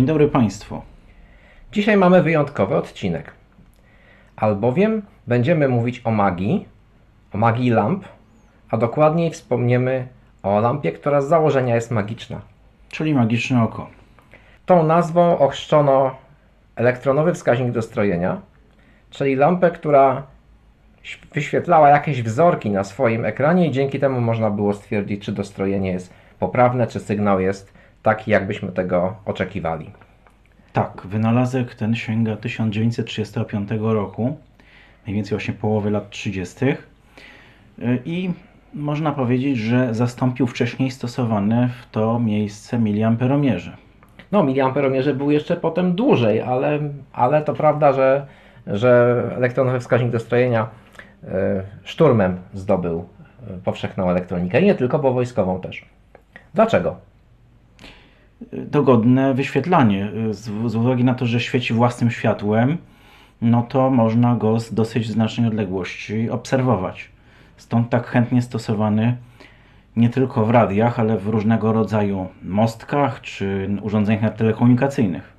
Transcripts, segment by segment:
Dzień dobry Państwu. Dzisiaj mamy wyjątkowy odcinek. Albowiem będziemy mówić o magii, o magii lamp, a dokładniej wspomniemy o lampie, która z założenia jest magiczna. Czyli magiczne oko. Tą nazwą ochrzczono elektronowy wskaźnik dostrojenia, czyli lampę, która wyświetlała jakieś wzorki na swoim ekranie i dzięki temu można było stwierdzić, czy dostrojenie jest poprawne, czy sygnał jest taki, jakbyśmy tego oczekiwali. Tak, wynalazek ten sięga 1935 roku, mniej więcej właśnie połowy lat 30. Y, I można powiedzieć, że zastąpił wcześniej stosowane w to miejsce miliamperomierze. No, miliamperomierze był jeszcze potem dłużej, ale, ale to prawda, że, że elektronowy wskaźnik dostrojenia e, szturmem zdobył e, powszechną elektronikę. Nie tylko, bo wojskową też. Dlaczego? Dogodne wyświetlanie. Z, z uwagi na to, że świeci własnym światłem, no to można go z dosyć znacznej odległości obserwować. Stąd tak chętnie stosowany nie tylko w radiach, ale w różnego rodzaju mostkach czy urządzeniach telekomunikacyjnych.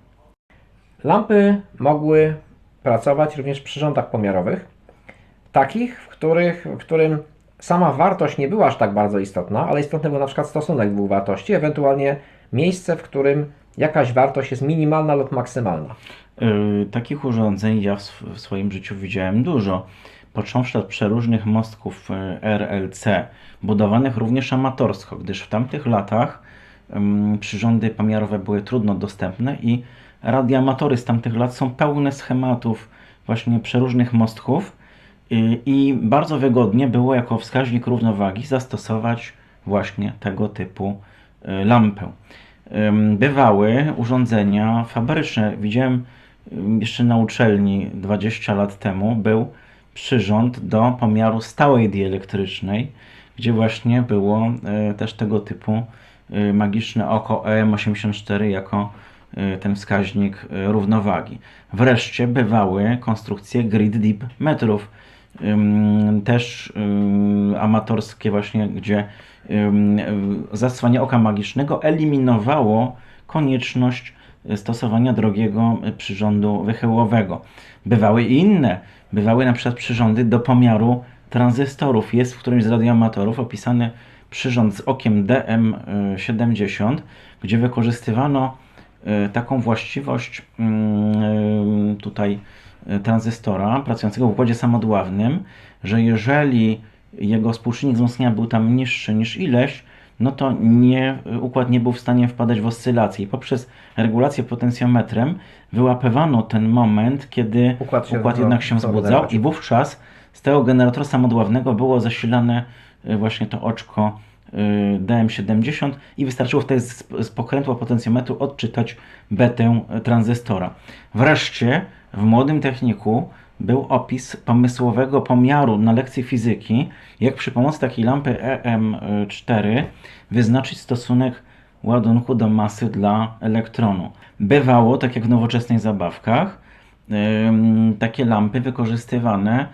Lampy mogły pracować również w przyrządach pomiarowych, takich, w, których, w którym sama wartość nie była aż tak bardzo istotna, ale istotny był na przykład stosunek dwóch wartości, ewentualnie miejsce, w którym jakaś wartość jest minimalna lub maksymalna. Yy, takich urządzeń ja w, w swoim życiu widziałem dużo. Począwszy od przeróżnych mostków yy, RLC, budowanych również amatorsko, gdyż w tamtych latach przyrządy pomiarowe były trudno dostępne i radioamatory z tamtych lat są pełne schematów właśnie przeróżnych mostków yy, i bardzo wygodnie było jako wskaźnik równowagi zastosować właśnie tego typu lampę. Ym, Bywały urządzenia fabryczne. Widziałem jeszcze na uczelni 20 lat temu był przyrząd do pomiaru stałej dieelektrycznej, gdzie właśnie było y, też tego typu y, magiczne oko EM84 jako ten wskaźnik równowagi. Wreszcie bywały konstrukcje grid deep metrów, też amatorskie właśnie, gdzie zastosowanie oka magicznego eliminowało konieczność y, stosowania drogiego y, przyrządu wychyłowego. Bywały i inne. Bywały na przykład przyrządy do pomiaru tranzystorów. Jest w którymś z radioamatorów opisany przyrząd z okiem DM70, gdzie wykorzystywano y, taką właściwość mm, tutaj tranzystora pracującego w układzie samodławnym, że jeżeli jego współczynnik wzmocnienia był tam niższy niż ileś, no to nie, układ nie był w stanie wpadać w oscylacje. I poprzez regulację potencjometrem wyłapywano ten moment, kiedy Układ się układ jednak się wzbudzał i wówczas z tego generatora samodławnego było zasilane y, właśnie to oczko y, DM70 i wystarczyło wtedy z, z pokrętła potencjometru odczytać betę tranzystora. Wreszcie w młodym techniku był opis pomysłowego pomiaru na lekcji fizyki, jak przy pomocy takiej lampy EM4 wyznaczyć stosunek ładunku do masy dla elektronu. Bywało, tak jak w nowoczesnych zabawkach, takie lampy wykorzystywane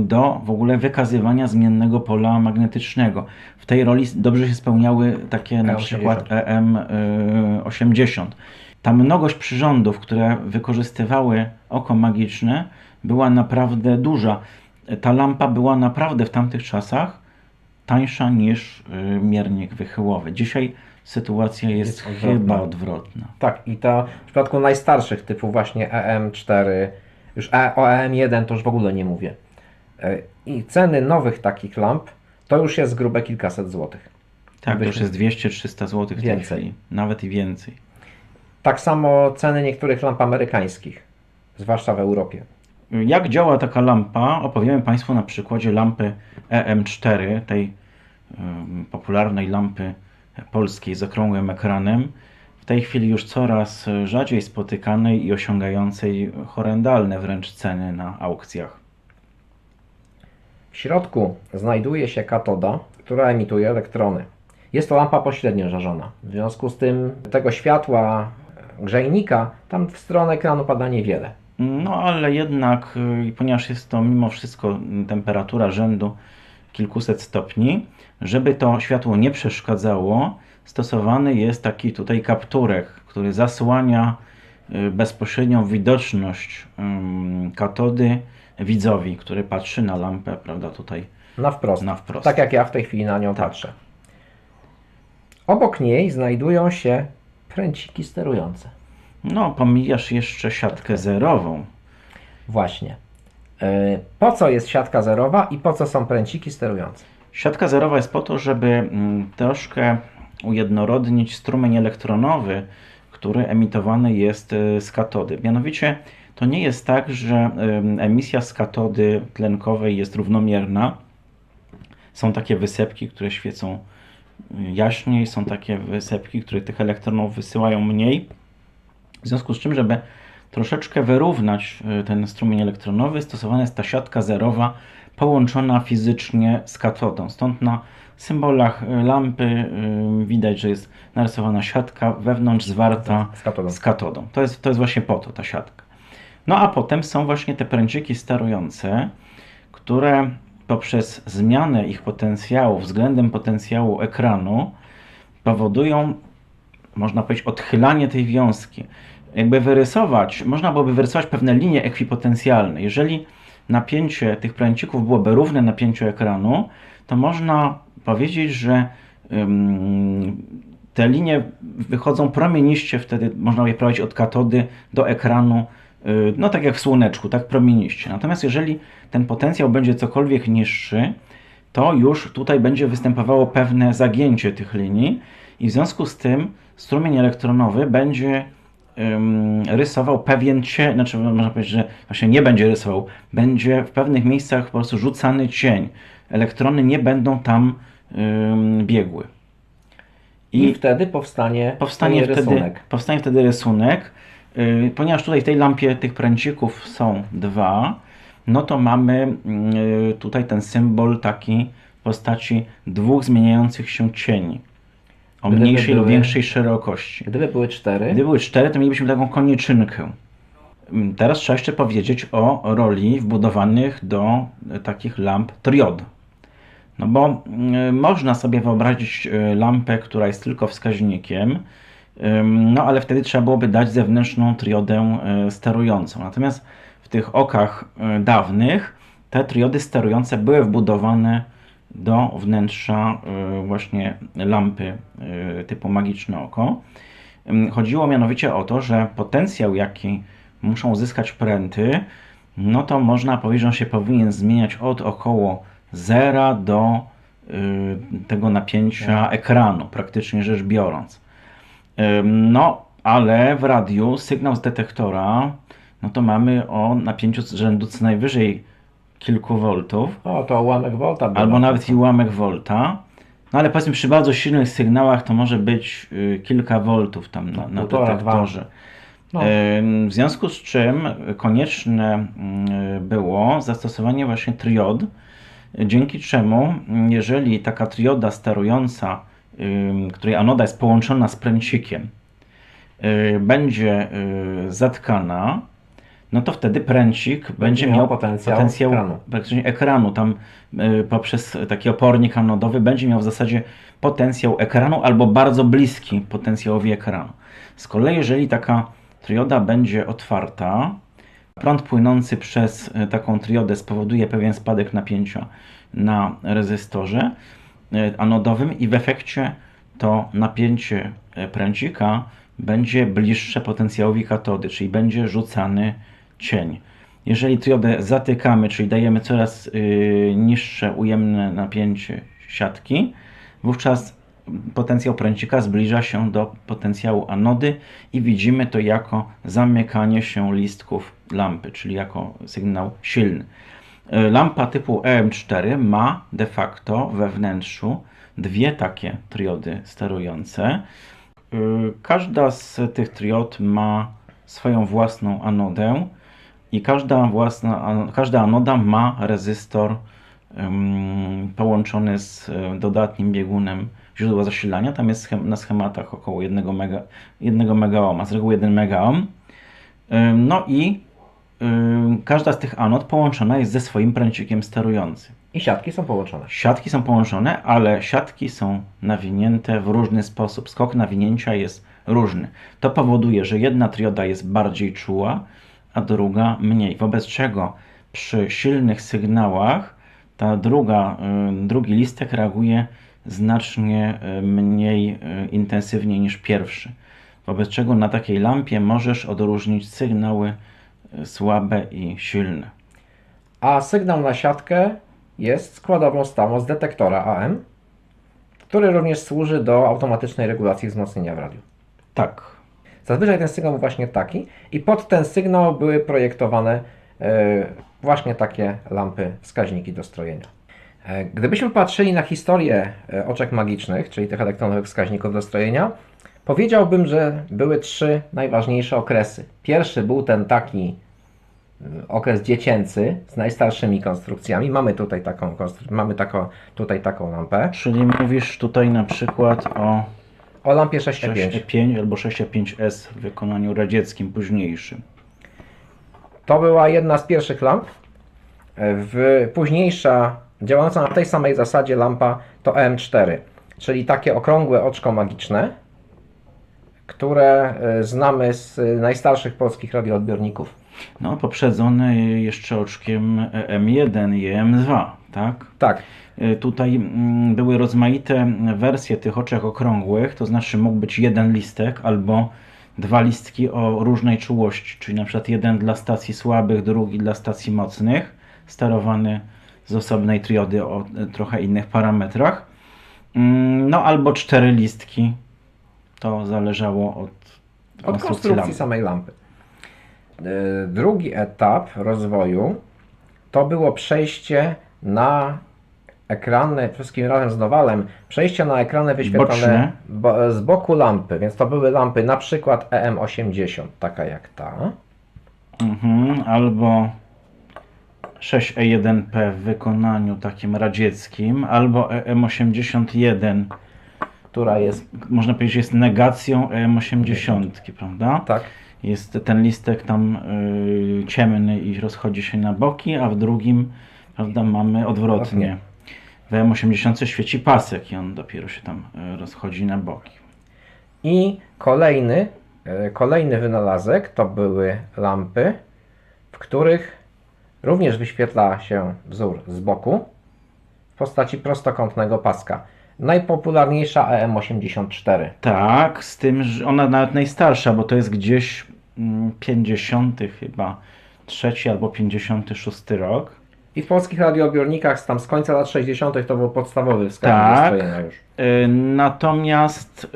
do w ogóle wykazywania zmiennego pola magnetycznego. W tej roli dobrze się spełniały takie na EM80. przykład EM80. Ta mnogość przyrządów, które wykorzystywały oko magiczne, była naprawdę duża. Ta lampa była naprawdę w tamtych czasach tańsza niż y, miernik wychyłowy. Dzisiaj sytuacja jest, Jest odwrotna. chyba odwrotna. Tak, i to w przypadku najstarszych typu właśnie EM4, już e, o EM1 to już w ogóle nie mówię. E, I ceny nowych takich lamp to już jest grube kilkaset złotych. Tak, to już jest 200-300 zł w tej Więcej. chwili. Nawet i więcej. Tak samo ceny niektórych lamp amerykańskich, zwłaszcza w Europie. Jak działa taka lampa? Opowiemy Państwu na przykładzie lampy EM4, tej popularnej lampy polskiej z okrągłym ekranem. W tej chwili już coraz rzadziej spotykanej i osiągającej horrendalne wręcz ceny na aukcjach. W środku znajduje się katoda, która emituje elektrony. Jest to lampa pośrednio żarzona. W związku z tym tego światła grzejnika tam w stronę ekranu pada niewiele. No ale jednak, y, ponieważ jest to mimo wszystko temperatura rzędu kilkuset stopni, żeby to światło nie przeszkadzało, stosowany jest taki tutaj kapturek, który zasłania y, bezpośrednią widoczność katody widzowi, który patrzy na lampę, prawda, tutaj Na wprost. na wprost. Tak jak ja w tej chwili na nią Tak. patrzę. Obok niej znajdują się pręciki sterujące. No, pomijasz jeszcze siatkę zerową. Właśnie. E, Po co jest siatka zerowa i po co są pręciki sterujące? Siatka zerowa jest po to, żeby mm, troszkę ujednorodnić strumień elektronowy, który emitowany jest y, z katody. Mianowicie to nie jest tak, że emisja z katody tlenkowej jest równomierna. Są takie wysepki, które świecą y, jaśniej, są takie wysepki, które tych elektronów wysyłają mniej. W związku z czym, żeby troszeczkę wyrównać y, ten strumień elektronowy, stosowana jest ta siatka zerowa połączona fizycznie z katodą. Stąd na symbolach y, lampy y, widać, że jest narysowana siatka wewnątrz zwarta Z katodą. z katodą. To jest, to jest właśnie po to ta siatka. No a potem są właśnie te pręciki sterujące, które poprzez zmianę ich potencjału względem potencjału ekranu powodują, można powiedzieć, odchylanie tej wiązki. Jakby wyrysować, można byłoby wyrysować pewne linie ekwipotencjalne. Jeżeli napięcie tych pręcików byłoby równe napięciu ekranu, to można powiedzieć, że ym, te linie wychodzą promieniście, wtedy można je prowadzić od katody do ekranu, y, no tak jak w słoneczku, tak promieniście. Natomiast jeżeli ten potencjał będzie cokolwiek niższy, to już tutaj będzie występowało pewne zagięcie tych linii i w związku z tym strumień elektronowy będzie rysował pewien cień, znaczy można powiedzieć, że właśnie nie będzie rysował, będzie w pewnych miejscach po prostu rzucany cień. Elektrony nie będą tam ym, biegły. I, wtedy powstanie, Powstanie powstanie wtedy, rysunek. powstanie wtedy rysunek. Yy, ponieważ tutaj w tej lampie tych pręcików są dwa, no to mamy yy, tutaj ten symbol taki w postaci dwóch zmieniających się cieni o Gdyby mniejszej lub większej szerokości. Gdyby były cztery, Gdyby były cztery, to mielibyśmy taką koniczynkę. Mm, Teraz trzeba jeszcze powiedzieć o roli wbudowanych do e, takich lamp triod. No bo mm, można sobie wyobrazić e, lampę, która jest tylko wskaźnikiem, ym, no ale wtedy trzeba byłoby dać zewnętrzną triodę e, sterującą. Natomiast w tych okach e, dawnych te triody sterujące były wbudowane do wnętrza e, właśnie lampy e, typu magiczne oko. Chodziło mianowicie o to, że potencjał, jaki muszą uzyskać pręty, no to można powiedzieć, że on się powinien zmieniać od około zera do y, tego napięcia ekranu, praktycznie rzecz biorąc. No, ale w radiu sygnał z detektora, no to mamy o napięciu rzędu co najwyżej kilku voltów, o to ułamek volta. albo na nawet i ułamek volta. No ale powiedzmy przy bardzo silnych sygnałach to może być y, kilka voltów tam na, na Półtora, detektorze. No. W związku z czym konieczne y, było zastosowanie właśnie triod, dzięki czemu y, jeżeli taka trioda sterująca, której anoda jest połączona z pręcikiem, y, będzie y, zatkana, no to wtedy pręcik będzie, miał miał potencjał potencjał ekranu. ekranu. Tam y, poprzez taki opornik anodowy będzie miał w zasadzie potencjał ekranu albo bardzo bliski potencjałowi ekranu. Z kolei jeżeli taka trioda będzie otwarta, prąd płynący przez y, taką triodę spowoduje pewien spadek napięcia na rezystorze y, anodowym i w efekcie to napięcie y, pręcika będzie bliższe potencjałowi katody, czyli będzie rzucany cień. Jeżeli triodę zatykamy, czyli dajemy coraz y, niższe ujemne napięcie siatki, wówczas potencjał pręcika zbliża się do potencjału anody i widzimy to jako zamykanie się listków lampy, czyli jako sygnał silny. Y, Lampa typu EM4 ma de facto we wnętrzu dwie takie triody sterujące. Y, Każda z tych triod ma swoją własną anodę i każda, własna, każda anoda ma rezystor połączony z y, dodatnim biegunem źródła zasilania. Tam jest na schematach około 1 mega, 1 megaohma, z reguły 1 megaohm. Ym, No i każda z tych anod połączona jest ze swoim pręcikiem sterującym. I siatki są połączone. Siatki są połączone, ale siatki są nawinięte w różny sposób. Skok nawinięcia jest różny. To powoduje, że jedna trioda jest bardziej czuła, a druga mniej. Wobec czego przy silnych sygnałach ta druga, y, drugi listek reaguje znacznie y, mniej y, intensywnie niż pierwszy. Wobec czego na takiej lampie możesz odróżnić sygnały słabe i silne. A sygnał na siatkę jest składową stałą z detektora AM, który również służy do automatycznej regulacji wzmocnienia w radiu. Tak, Zazwyczaj ten sygnał był właśnie taki i pod ten sygnał były projektowane e, właśnie takie lampy wskaźniki dostrojenia. E, Gdybyśmy patrzyli na historię e, oczek magicznych, czyli tych elektronowych wskaźników dostrojenia, powiedziałbym, że były trzy najważniejsze okresy. Pierwszy był ten taki okres dziecięcy z najstarszymi konstrukcjami. Mamy tutaj taką, mamy tutaj taką lampę. czyli mówisz tutaj na przykład o O lampie 6E5. 6E5 albo 6E5S w wykonaniu radzieckim późniejszym. To była jedna z pierwszych lamp. W późniejsza, działająca na tej samej zasadzie lampa to EM4, czyli takie okrągłe oczko magiczne, które e, znamy z najstarszych polskich radioodbiorników. No, poprzedzone jeszcze oczkiem EM1 i EM2, tak? Tak, Tutaj mm, były rozmaite wersje tych oczek okrągłych, to znaczy mógł być jeden listek albo dwa listki o różnej czułości, czyli na przykład jeden dla stacji słabych, drugi dla stacji mocnych, sterowany z osobnej triody o y, trochę innych parametrach. Mm, No albo cztery listki, to zależało od od konstrukcji konstrukcji lampy. samej lampy. E, Drugi etap rozwoju to było przejście na ekrany, wszystkim razem z Nowalem, przejście na ekrany wyświetlane bo, z boku lampy, więc to były lampy na przykład EM80, taka jak ta. Mhm, albo 6E1P w wykonaniu takim radzieckim, albo EM81, która jest, można powiedzieć, jest negacją EM80, prawda? Tak. Jest ten listek tam y, ciemny i rozchodzi się na boki, a w drugim, prawda, mamy odwrotnie. W EM80 świeci pasek i on dopiero się tam y, rozchodzi na boki. I kolejny, e, kolejny wynalazek to były lampy, w których również wyświetla się wzór z boku w postaci prostokątnego paska. Najpopularniejsza EM84. Tak, z tym, że ona nawet najstarsza, bo to jest gdzieś mm, 50 chyba, trzeci albo 56 rok. I w polskich radioodbiornikach z tam z końca lat 60. to był podstawowy wskaźnik Tak. już. Y, Natomiast,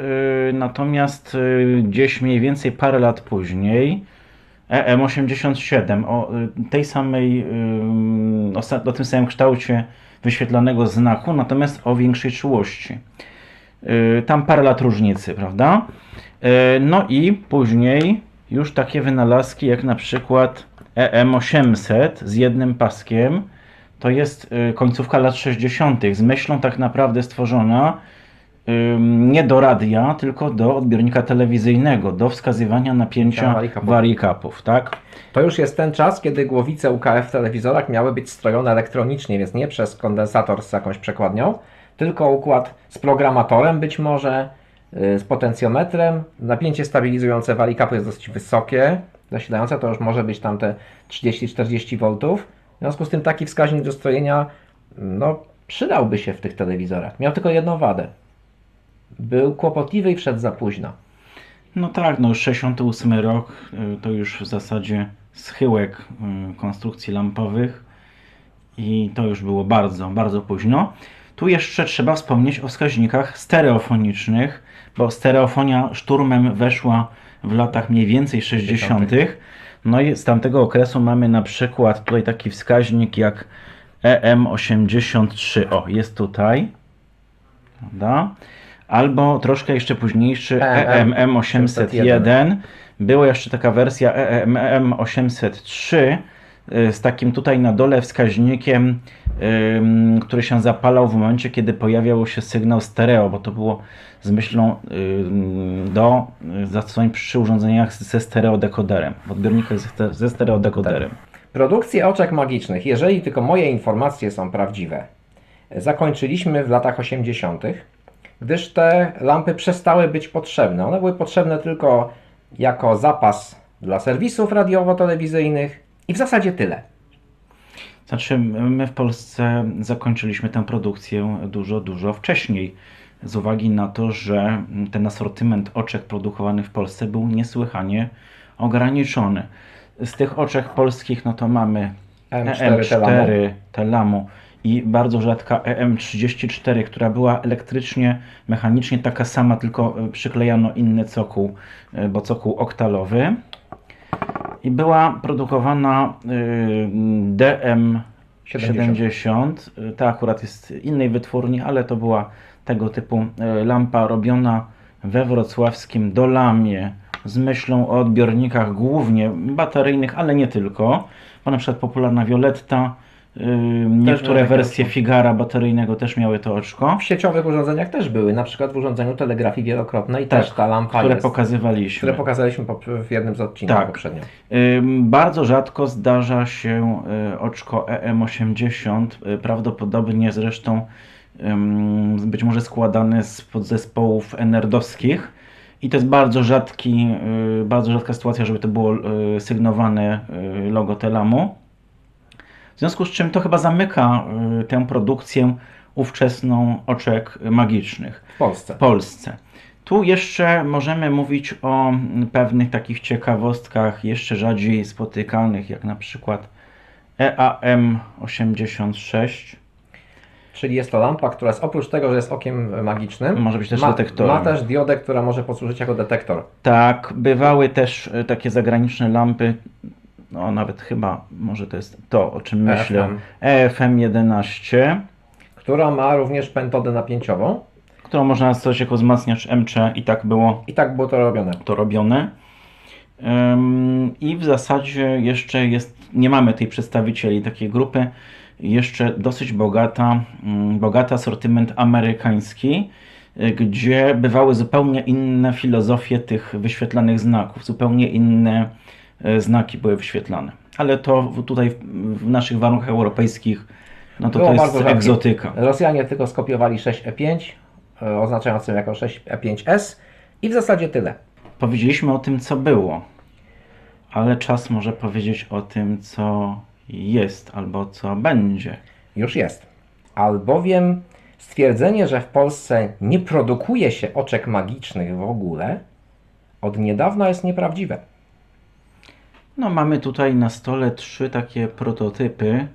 y, natomiast y, gdzieś mniej więcej parę lat później E EM87 o tej samej, o, o tym samym kształcie wyświetlanego znaku, natomiast o większej czułości. Tam parę lat różnicy, prawda? No i później już takie wynalazki jak na przykład EM800 z jednym paskiem, to jest y, końcówka lat 60. z myślą tak naprawdę stworzona nie do radia, tylko do odbiornika telewizyjnego, do wskazywania napięcia Warikapów. tak? To już jest ten czas, kiedy głowice UKF w telewizorach miały być strojone elektronicznie, więc nie przez kondensator z jakąś przekładnią, tylko układ z programatorem być może, yy, z potencjometrem. Napięcie stabilizujące warikapu jest dosyć wysokie, zasilające to już może być tam te 30-40 V. W związku z tym taki wskaźnik dostrojenia no, przydałby się w tych telewizorach. Miał tylko jedną wadę. Był kłopotliwy i wszedł za późno. No tak, no już 68 rok y, to już w zasadzie schyłek y, konstrukcji lampowych i to już było bardzo, bardzo późno. Tu jeszcze trzeba wspomnieć o wskaźnikach stereofonicznych, bo stereofonia szturmem weszła w latach mniej więcej 60. No i z tamtego okresu mamy na przykład tutaj taki wskaźnik jak EM83. O, jest tutaj. Prawda? Albo troszkę jeszcze późniejszy EM EMM801. Była jeszcze taka wersja E EMM803 y, z takim tutaj na dole wskaźnikiem, który się zapalał w momencie, kiedy pojawiał się sygnał stereo, bo to było z myślą do y, zastosowań przy urządzeniach ze stereodekoderem, w odbiornikach ze, ste- ze stereodekoderem. Produkcję oczek magicznych, jeżeli tylko moje informacje są prawdziwe, zakończyliśmy w latach 80., gdyż te lampy przestały być potrzebne. One były potrzebne tylko jako zapas dla serwisów radiowo-telewizyjnych i w zasadzie tyle. Znaczy, my w Polsce zakończyliśmy tę produkcję dużo, dużo wcześniej. Z uwagi na to, że ten asortyment oczek produkowanych w Polsce był niesłychanie ograniczony. Z tych oczek polskich, no to mamy M4 EM4 Telamo. Telamo i bardzo rzadka EM34, która była elektrycznie, mechanicznie taka sama, tylko przyklejano inny cokół, e, bo cokół oktalowy. I była produkowana y, DM 70. Y, Ta akurat jest innej wytwórni, ale to była tego typu y, lampa robiona we wrocławskim Dolamie z myślą o odbiornikach głównie bateryjnych, ale nie tylko. Bo na przykład popularna Violetta, niektóre wersje oczko. Figara bateryjnego też miały to oczko, W sieciowych urządzeniach też były, na przykład w urządzeniu telegrafii wielokrotnej też ta lampa Tak, które jest, pokazywaliśmy. które pokazaliśmy po- w jednym z odcinków Tak. poprzednio. Bardzo rzadko zdarza się y, oczko EM80, y, prawdopodobnie zresztą być może składane z podzespołów enerdowskich. I to jest bardzo rzadki, y, bardzo rzadka sytuacja, żeby to było sygnowane logo Telamu. W związku z czym to chyba zamyka y, tę produkcję ówczesną oczek magicznych. W Polsce. W Polsce. Tu jeszcze możemy mówić o mm, pewnych takich ciekawostkach jeszcze rzadziej spotykanych, jak na przykład E EAM86. Czyli jest to lampa, która jest oprócz tego, że jest okiem magicznym, Może być też ma, detektorem. ma też diodę, która może posłużyć jako detektor. Tak, bywały też e, takie zagraniczne lampy, no nawet chyba, może to jest to, o czym myślę, E EFM. EFM11, Która ma również pentodę napięciową którą można stosować jako wzmacniacz MC i tak było i tak było to robione. to robione. Ym, I w zasadzie jeszcze jest, nie mamy tej przedstawicieli takiej grupy, jeszcze dosyć bogata, mm, bogaty asortyment amerykański, y, gdzie bywały zupełnie inne filozofie tych wyświetlanych znaków, zupełnie inne znaki były wyświetlane. Ale to tutaj w, naszych warunkach europejskich, no to Było to jest rzadkie. egzotyka. Rosjanie tylko skopiowali 6E5, e, oznaczającą jako 6E5S i w zasadzie tyle. Powiedzieliśmy o tym, co było, ale czas może powiedzieć o tym, co jest albo co będzie. Już jest. Albowiem stwierdzenie, że w Polsce nie produkuje się oczek magicznych w ogóle, od niedawna jest nieprawdziwe. No, mamy tutaj na stole trzy takie prototypy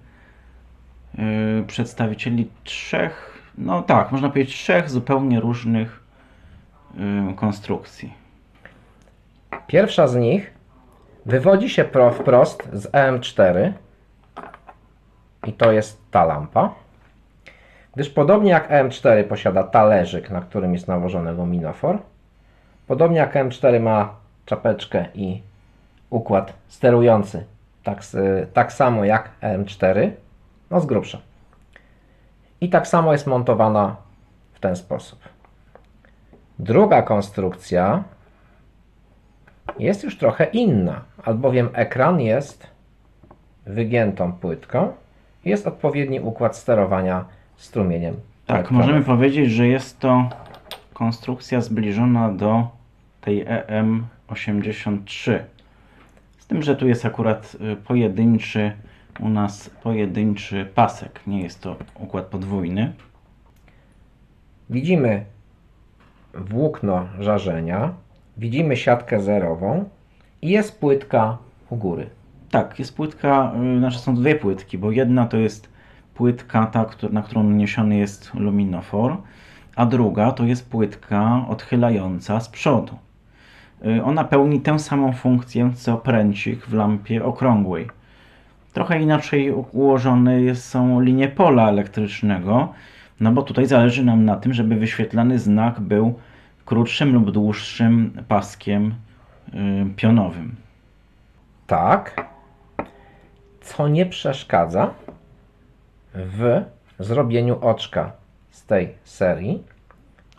yy, przedstawicieli trzech, no tak, można powiedzieć trzech zupełnie różnych yy, konstrukcji. Pierwsza z nich wywodzi się pro, wprost z EM4 i to jest ta lampa. Gdyż podobnie jak EM4 posiada talerzyk, na którym jest nałożony luminofor, podobnie jak EM4 ma czapeczkę i układ sterujący, tak, tak samo jak EM4, no z grubsza. I tak samo jest montowana w ten sposób. Druga konstrukcja jest już trochę inna, albowiem ekran jest wygiętą płytką i jest odpowiedni układ sterowania strumieniem. Tak, elektronów. możemy powiedzieć, że jest to konstrukcja zbliżona do tej EM83. Tym, że tu jest akurat y, pojedynczy, u nas pojedynczy pasek. Nie jest to układ podwójny. Widzimy włókno żarzenia, widzimy siatkę zerową i jest płytka u góry. Tak, jest płytka, y, znaczy są dwie płytki, bo jedna to jest płytka, ta, na którą naniesiony jest luminofor, a druga to jest płytka odchylająca z przodu. Y, Ona pełni tę samą funkcję co pręcik w lampie okrągłej. Trochę inaczej ułożone są linie pola elektrycznego, no bo tutaj zależy nam na tym, żeby wyświetlany znak był krótszym lub dłuższym paskiem y, pionowym. Tak, co nie przeszkadza w zrobieniu oczka z tej serii,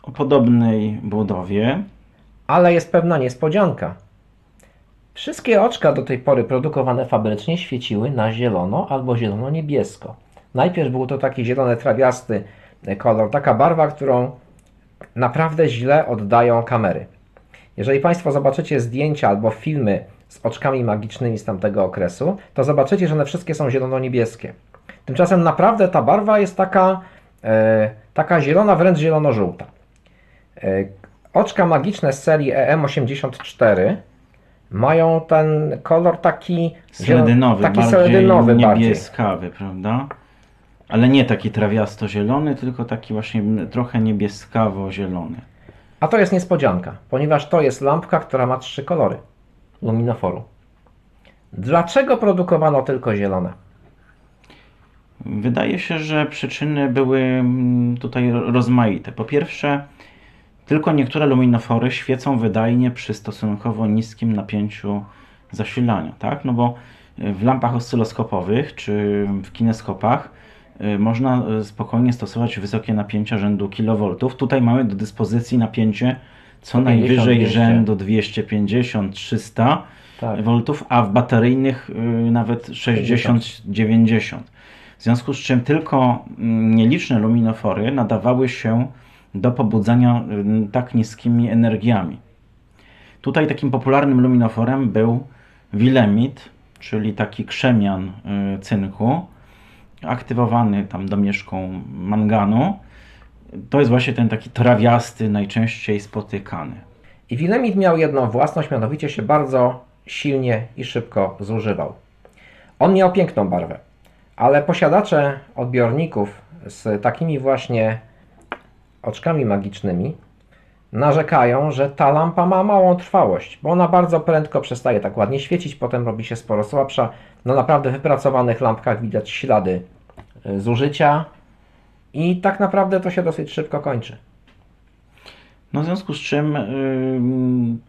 o podobnej budowie. Ale jest pewna niespodzianka. Wszystkie oczka do tej pory produkowane fabrycznie świeciły na zielono albo zielono-niebiesko. Najpierw był to taki zielony trawiasty kolor, taka barwa, którą naprawdę źle oddają kamery. Jeżeli Państwo zobaczycie zdjęcia albo filmy z oczkami magicznymi z tamtego okresu, to zobaczycie, że one wszystkie są zielono-niebieskie. Tymczasem naprawdę ta barwa jest taka, e, taka zielona, wręcz zielono-żółta. E, oczka magiczne z serii E EM84 mają ten kolor taki Seledynowy, taki bardziej seledynowy bardziej. niebieskawy, prawda? Ale nie taki trawiasto-zielony, tylko taki właśnie trochę niebieskawo-zielony. A to jest niespodzianka, ponieważ to jest lampka, która ma trzy kolory luminoforu. Dlaczego produkowano tylko zielone? Wydaje się, że przyczyny były mm, tutaj rozmaite. Po pierwsze, tylko niektóre luminofory świecą wydajnie przy stosunkowo niskim napięciu zasilania, tak? No bo y, w lampach oscyloskopowych czy w kineskopach y, można y, spokojnie stosować wysokie napięcia rzędu kilowoltów. Tutaj mamy do dyspozycji napięcie co 150, najwyżej 200. rzędu 250-300 Tak. voltów, a w bateryjnych nawet 60-90. W związku z czym tylko mm, nieliczne luminofory nadawały się do pobudzania y, tak niskimi energiami. Tutaj takim popularnym luminoforem był Willemit, czyli taki krzemian y, cynku, aktywowany tam domieszką manganu. To jest właśnie ten taki trawiasty, najczęściej spotykany. I Willemit miał jedną własność, mianowicie się bardzo silnie i szybko zużywał. On miał piękną barwę, ale posiadacze odbiorników z takimi właśnie oczkami magicznymi narzekają, że ta lampa ma małą trwałość, bo ona bardzo prędko przestaje tak ładnie świecić, potem robi się sporo słabsza. Na naprawdę wypracowanych lampkach widać ślady y, zużycia i tak naprawdę to się dosyć szybko kończy. No w związku z czym ym,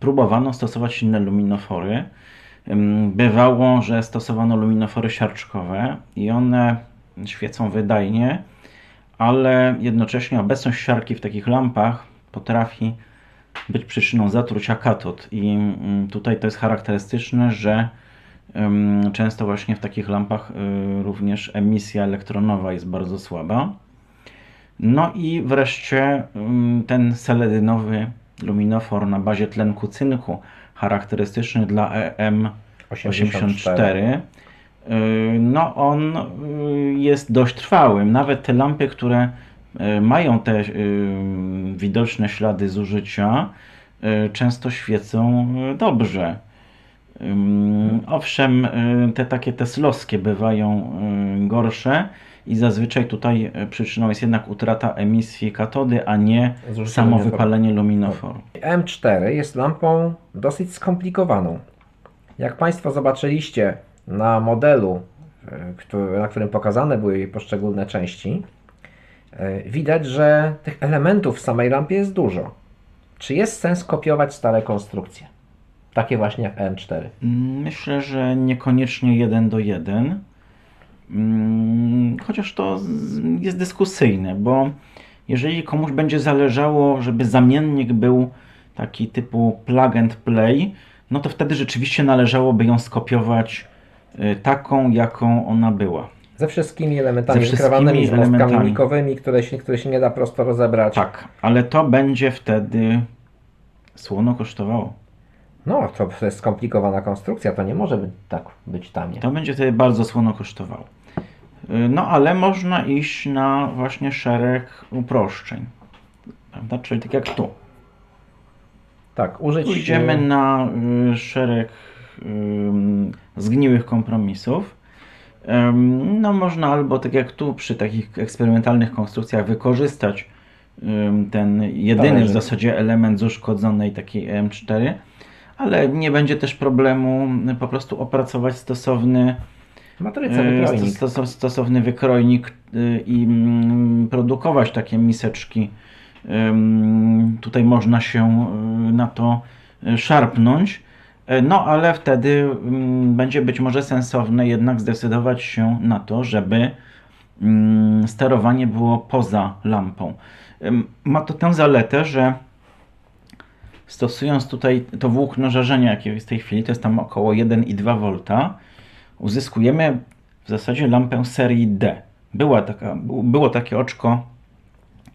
próbowano stosować inne luminofory. Ym, Bywało, że stosowano luminofory siarczkowe i one świecą wydajnie, ale jednocześnie obecność siarki w takich lampach potrafi być przyczyną zatrucia katod. I ym, tutaj to jest charakterystyczne, że ym, często właśnie w takich lampach y, również emisja elektronowa jest bardzo słaba. No i wreszcie ym, ten seledynowy luminofor na bazie tlenku cynku, charakterystyczny dla E EM84. Yy, No on yy, jest dość trwałym. Nawet te lampy, które yy, mają te widoczne ślady zużycia, często świecą dobrze. Owszem, y, te takie teslowskie bywają y, gorsze i zazwyczaj tutaj y, przyczyną jest jednak utrata emisji katody, a nie Zużycie samo wypalenie luminoforu. M4 jest lampą dosyć skomplikowaną. Jak Państwo zobaczyliście na modelu, e, na którym pokazane były jej poszczególne części, e, widać, że tych elementów w samej lampie jest dużo. Czy jest sens kopiować stare konstrukcje? Takie właśnie jak M4. Mm, Myślę, że niekoniecznie jeden do jeden, Mm, chociaż to jest dyskusyjne, bo jeżeli komuś będzie zależało, żeby zamiennik był taki typu plug and play, no to wtedy rzeczywiście należałoby ją skopiować taką, jaką ona była. Ze wszystkimi elementami Ze wszystkimi wykrawanymi, elementami. nikowymi, które się, które się nie da prosto rozebrać. Tak, ale to będzie wtedy słono kosztowało. No, to jest skomplikowana konstrukcja, to nie może być, tak być tanie. To będzie wtedy bardzo słono kosztowało. Y, No ale można iść na właśnie szereg uproszczeń. Prawda? Czyli tak jak tu. Tak, użyć... Tu idziemy na y, szereg zgniłych kompromisów. No można albo tak jak tu przy takich eksperymentalnych konstrukcjach wykorzystać ten jedyny w zasadzie element z uszkodzonej takiej M4, ale nie będzie też problemu y, po prostu opracować stosowny Matryca, E, wykrojnik. stos- stos- stosowny wykrojnik y, i mm, produkować takie miseczki. Tutaj można się y, na to y, szarpnąć. E, No, ale wtedy mm, będzie być może sensowne jednak zdecydować się na to, żeby mm, sterowanie było poza lampą. Ma to tę zaletę, że stosując tutaj to włókno żarzenia, jakie jest w tej chwili, to jest tam około 1,2 V, uzyskujemy w zasadzie lampę serii D. Była taka, było takie oczko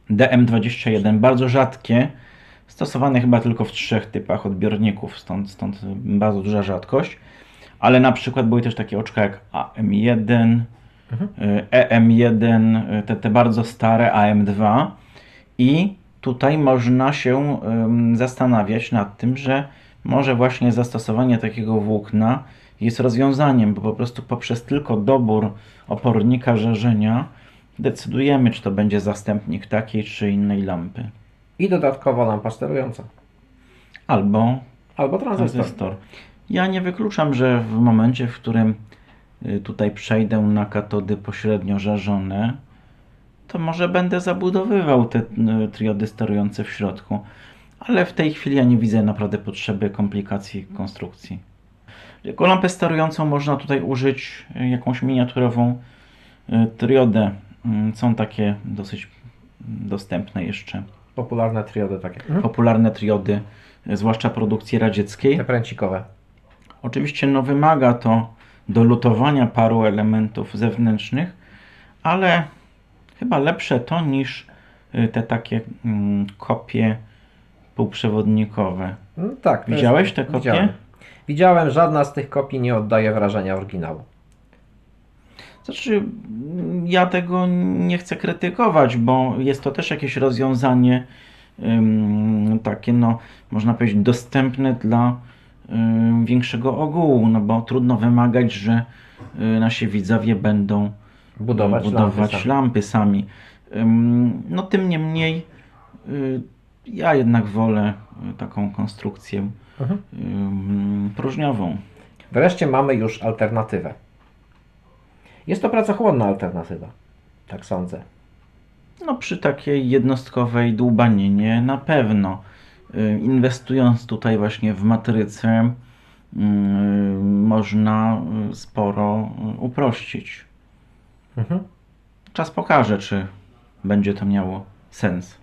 DM21, bardzo rzadkie, stosowane chyba tylko w trzech typach odbiorników, stąd, stąd bardzo duża rzadkość. Ale na przykład były też takie oczka jak AM1, y, EM1, y, te, te bardzo stare AM2 i tutaj można się zastanawiać nad tym, że może właśnie zastosowanie takiego włókna jest rozwiązaniem, bo po prostu poprzez tylko dobór opornika żarzenia decydujemy, czy to będzie zastępnik takiej czy innej lampy. I dodatkowo lampa sterująca. Albo Albo tranzystor. tranzystor. Ja nie wykluczam, że w momencie, w którym y, tutaj przejdę na katody pośrednio żarzone, to może będę zabudowywał te y, triody sterujące w środku. Ale w tej chwili ja nie widzę naprawdę potrzeby komplikacji konstrukcji. Jako lampę sterującą można tutaj użyć y, jakąś miniaturową y, triodę. Mm, Są takie dosyć dostępne jeszcze. Popularne triody takie. Mhm. Popularne triody, y, zwłaszcza produkcji radzieckiej. Te pręcikowe. Oczywiście no, wymaga to dolutowania paru elementów zewnętrznych, ale chyba lepsze to niż y, te takie mm, kopie półprzewodnikowe. No, tak. Widziałeś jest- te kopie? Widziałem. Widziałem, żadna z tych kopii nie oddaje wrażenia oryginału. Znaczy, ja tego nie chcę krytykować, bo jest to też jakieś rozwiązanie ym, takie, no, można powiedzieć, dostępne dla ym, większego ogółu, no bo trudno wymagać, że y, nasi widzowie będą Budować, budować lampy lampy sami. Ym, No tym niemniej y, ja jednak wolę y, taką konstrukcję Mhm. próżniową. Wreszcie mamy już alternatywę. Jest to pracochłonna alternatywa. Tak sądzę. No przy takiej jednostkowej dłubaninie na pewno. Y, Inwestując tutaj właśnie w matrycę y, można sporo y, uprościć. Mhm. Czas pokaże, czy będzie to miało sens.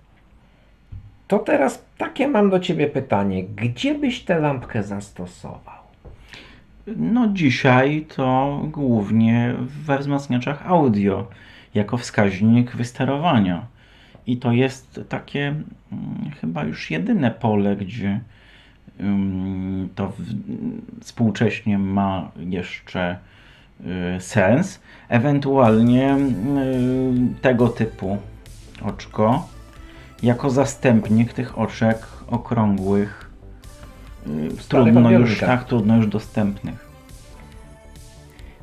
To teraz takie mam do Ciebie pytanie. Gdzie byś tę lampkę zastosował? No dzisiaj to głównie we wzmacniaczach audio jako wskaźnik wysterowania. I to jest takie mm, chyba już jedyne pole, gdzie ym, to współcześnie ma jeszcze y, sens. Ewentualnie y, tego typu oczko jako zastępnik tych oczek okrągłych, trudno już, tak, trudno już dostępnych.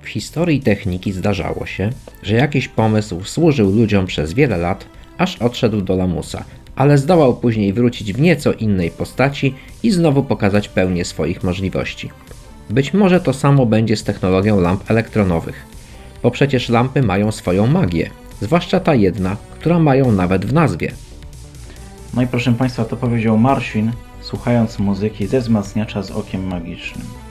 W historii techniki zdarzało się, że jakiś pomysł służył ludziom przez wiele lat, aż odszedł do lamusa, ale zdołał później wrócić w nieco innej postaci i znowu pokazać pełnię swoich możliwości. Być może to samo będzie z technologią lamp elektronowych, bo przecież lampy mają swoją magię, zwłaszcza ta jedna, która mają nawet w nazwie. No i proszę Państwa, to powiedział Marcin, słuchając muzyki ze wzmacniacza z okiem magicznym.